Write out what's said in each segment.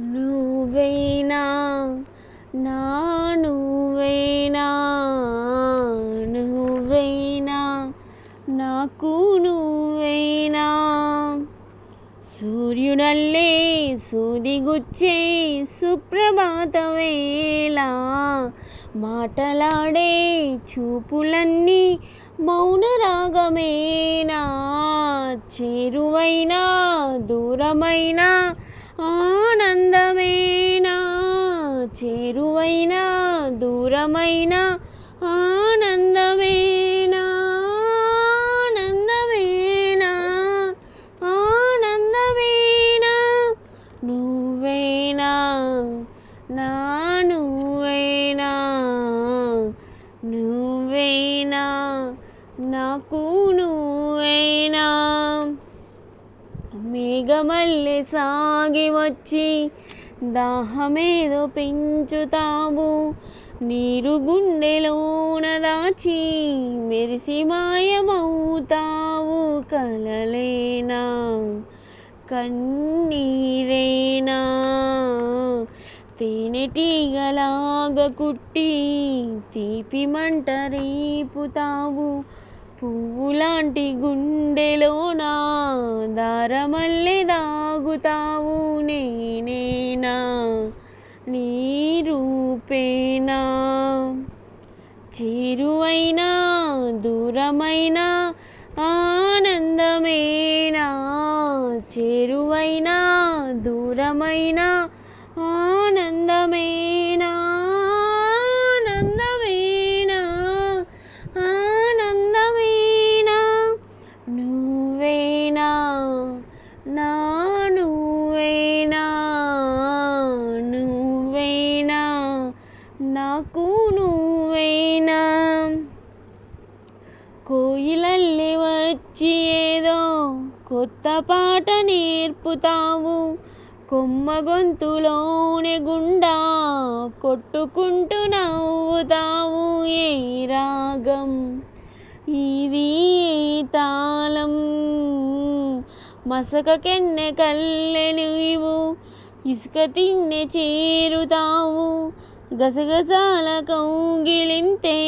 నువ్వేనా నా నువ్వేనా నువ్వేనా నాకు నువ్వేనా. సూర్యుడల్లే సూదిగుచ్చే సుప్రభాత వేళ మాటలాడే చూపులన్నీ మౌనరాగమేనా. చేరువైనా దూరమైనా ఆనందమేనా? చెరువైన దూరమైన ఆనందమేనా? ఆనందమేనా? ఆనందమేనా? నువ్వేనా? నా నువ్వేనా? నువ్వేనా? నాకు నువ్వు మేఘమల్లె సాగి వచ్చి దాహమేదో పెంచుతావు. నీరు గుండెలోన దాచి మెరిసి మాయమవుతావు కలలేనా? కన్నీరేనా? తేనెటీగలాగ కుట్టి తీపి మంట రేపుతావు. పువ్వులాంటి గుండెలోన దారమల్లె దాగుతావు నేనేనా? నీ రూపేనా? చేరువైనా దూరమైనా ఆనందమేనా? చేరువైనా దూరమైనా ఆనందమేనా? నాకు నువ్వేనా కోయిలల్లి వచ్చి ఏదో కొత్త పాట నేర్పుతావు. కొమ్మ గొంతులోనే గుండా కొట్టుకుంటూ నవ్వుతావు. ఏ రాగం? ఇది ఏ తాళం? మసక కెన్నె కల్లె ఇసుక తిన్నె చేరుతావు. గసగసాల కౌగిలింతే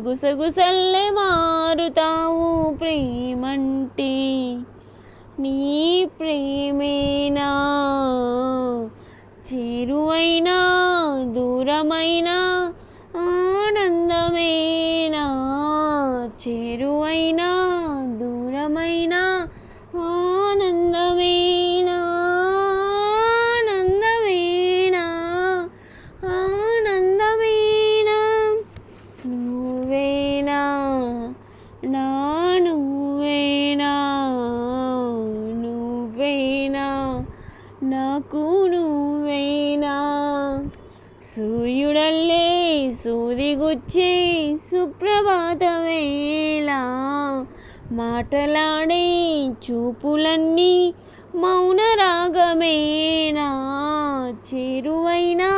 గుసగుసల్లే మారుతావు ప్రేమంటే. నీ ప్రేమేనా? చేరువైనా? దూరమైనా? ఆనందమేనా? చేరువైనా? దూరమైనా? నా నువ్వేనా నువ్వేనా నాకు నువ్వేనా సూర్యుడల్లే సూదిగుచ్చే సుప్రభాత వేళ మాటలాడే చూపులన్నీ మౌన రాగమేనా చేరువైనా